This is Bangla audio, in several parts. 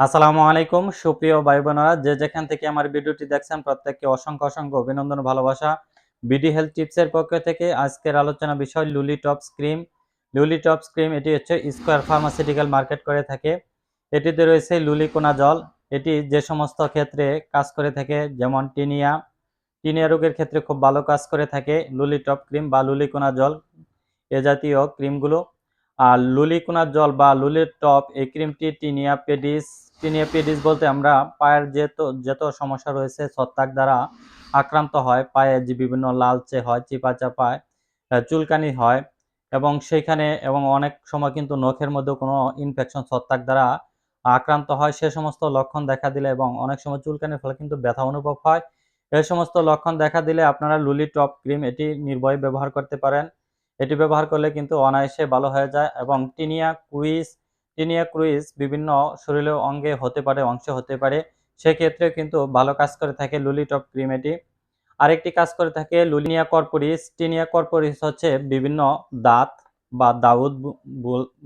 আসসালামু আলাইকুম, সুপ্রিয় ভাই বোনেরা। যে যেখান থেকে আমার ভিডিওটি দেখছেন, প্রত্যেককে অসংখ্য অসংখ্য অভিনন্দন, ভালোবাসা। বিডি হেলথ টিপসের পক্ষ থেকে আজকের আলোচনা বিষয় লুলি টপস ক্রিম। লুলি টপস ক্রিম, এটি হচ্ছে স্কোয়ার ফার্মাসিউটিক্যাল মার্কেট করে থাকে। এটিতে রয়েছে লুলিকোনা জল। এটি যে সমস্ত ক্ষেত্রে কাজ করে থাকে, যেমন টিনিয়া। টিনিয়া রোগের ক্ষেত্রে খুব ভালো কাজ করে থাকে লুলি টপ ক্রিম বা লুলিকোনা জল, এ জাতীয় ক্রিমগুলো। আর লুলিকোনা জল বা লুলির টপ, এই ক্রিমটি টিনিয়া, পেডিস টিনিয়া পেডিস বলতে আমরা পায়ের যেত, যত সমস্যা রয়েছে, ছত্রাক দ্বারা আক্রান্ত হয়, পায়ে যে বিভিন্ন লালচে হয় চিপা চাপায় চুলকানি হয় এবং সেইখানে এবং অনেক সময় কিন্তু নখের মধ্যে কোনো ইনফেকশন ছত্রাক দ্বারা আক্রান্ত হয়। সে সমস্ত লক্ষণ দেখা দিলে এবং অনেক সময় চুলকানির ফলে কিন্তু ব্যথা অনুভব হয়। এই সমস্ত লক্ষণ দেখা দিলে আপনারা লুলি টপ ক্রিম, এটি নির্ভয়ে ব্যবহার করতে পারেন। এটি ব্যবহার করলে কিন্তু অনায়াসে ভালো হয়ে যায় এবং টিনিয়া ক্রুইজ টিনিয়া ক্রুইজ বিভিন্ন শরীরের অঙ্গে হতে পারে, অংশে হতে পারে, সেক্ষেত্রে কিন্তু ভালো কাজ করে থাকে লুলি টপ ক্রিম এটি। আরেকটি কাজ করে থাকে লুলিনিয়া কর্পোরিস। টিনিয়া কর্পোরিস হচ্ছে বিভিন্ন দাঁত বা দাউদ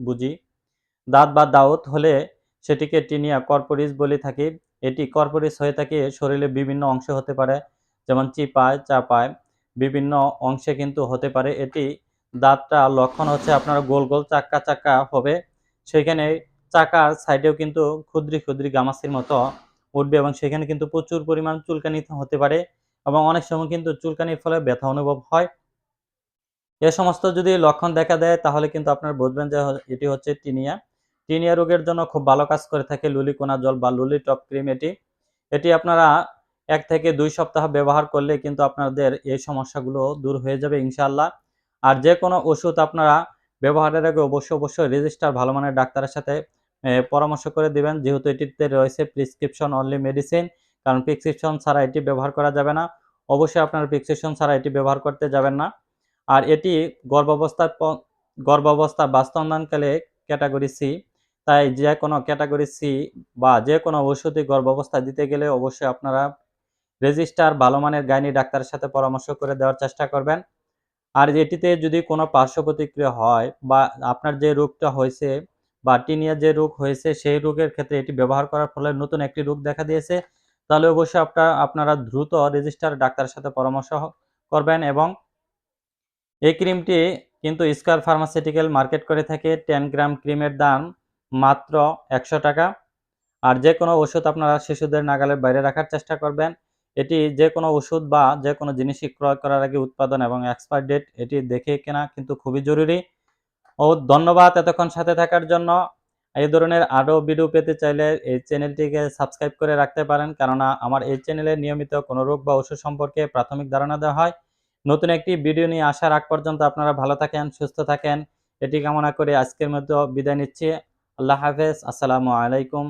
বুঝি। দাঁত বা দাউদ হলে সেটিকে টিনিয়া কর্পোরিস বলে থাকি। এটি কর্পোরিস হয়ে থাকে শরীরে বিভিন্ন অংশে হতে পারে, যেমন চিপায়, চাপায়, বিভিন্ন অংশে কিন্তু হতে পারে। এটি দাঁতটা লক্ষণ হচ্ছে আপনার গোল গোল চাক্কা চাক্কা হবে। সেখানে চাকার সাইডেও কিন্তু ক্ষুদ্রি ক্ষুদ্রি গামাসির মতো উঠবে এবং সেখানে কিন্তু প্রচুর পরিমাণ চুলকানি হতে পারে এবং অনেক সময় কিন্তু চুলকানির ফলে ব্যথা অনুভব হয়। এ সমস্ত যদি লক্ষণ দেখা দেয়, তাহলে কিন্তু আপনার বুঝবেন যে এটি হচ্ছে টিনিয়া। টিনিয়া রোগের জন্য খুব ভালো কাজ করে থাকে লুলিকোনা জল বা লুলি টপ ক্রিম এটি। এটি আপনারা এক থেকে দুই সপ্তাহ ব্যবহার করলে কিন্তু আপনাদের এই সমস্যাগুলো দূর হয়ে যাবে ইনশাল্লাহ আর যে কোনো ওষুধ আপনারা ব্যবহারের আগে অবশ্যই অবশ্যই রেজিস্টার ভালো মানের ডাক্তারের সাথে পরামর্শ করে দিবেন। যেহেতু এটিতে রয়েছে প্রেসক্রিপশন অনলি মেডিসিন কারণ প্রেসক্রিপশন ছাড়া এটি ব্যবহার করা যাবে না। অবশ্যই আপনার প্রেসক্রিপশন ছাড়া এটি ব্যবহার করতে যাবেন না। আর এটি গর্ভাবস্থার গর্ভাবস্থা বাস্তবদানকালে ক্যাটাগরি সি তাই যে কোনো ক্যাটাগরি সি বা যে কোনো ওষুধই গর্ভাবস্থা দিতে গেলে অবশ্যই আপনারা রেজিস্টার ভালো মানের গাইনি ডাক্তারের সাথে পরামর্শ করে দেওয়ার চেষ্টা করবেন। আর এটিতে যদি কোনো পার্শ্ব প্রতিক্রিয়া হয় বা আপনার যে রোগটা হয়েছে বা টিনিয়া যে রোগ হয়েছে, সেই রোগের ক্ষেত্রে এটি ব্যবহার করার ফলে নতুন একটি রোগ দেখা দিয়েছে। তাহলে অবশ্যই আপনার, আপনারা দ্রুত রেজিস্টার ডাক্তারের সাথে পরামর্শ করবেন এবং এই ক্রিমটি কিন্তু স্কয়ার ফার্মাসিউটিক্যাল মার্কেট করে থাকে। টেন গ্রাম ক্রিমের দাম মাত্র একশো টাকা। আর যে কোনো ওষুধ আপনারা শিশুদের নাগালের বাইরে রাখার চেষ্টা করবেন। এটি যে কোনো ওষুধ বা যে কোনো জিনিসই ক্রয় করার আগে উৎপাদন এবং এক্সপায়ার ডেট এটি দেখে কেনা কিন্তু খুবই জরুরি। ও ধন্যবাদ এতক্ষণ সাথে থাকার জন্য। এই ধরনের আরও ভিডিও পেতে চাইলে এই চ্যানেলটিকে সাবস্ক্রাইব করে রাখতে পারেন, কেননা আমার এই চ্যানেলে নিয়মিত কোনো রোগ বা ওষুধ সম্পর্কে প্রাথমিক ধারণা দেওয়া হয়। নতুন একটি ভিডিও নিয়ে আসার আগ পর্যন্ত আপনারা ভালো থাকেন, সুস্থ থাকেন। এটি কামনা করে আজকের মতো বিদায় নিচ্ছি। আল্লাহ হাফেজ, আসসালামু আলাইকুম।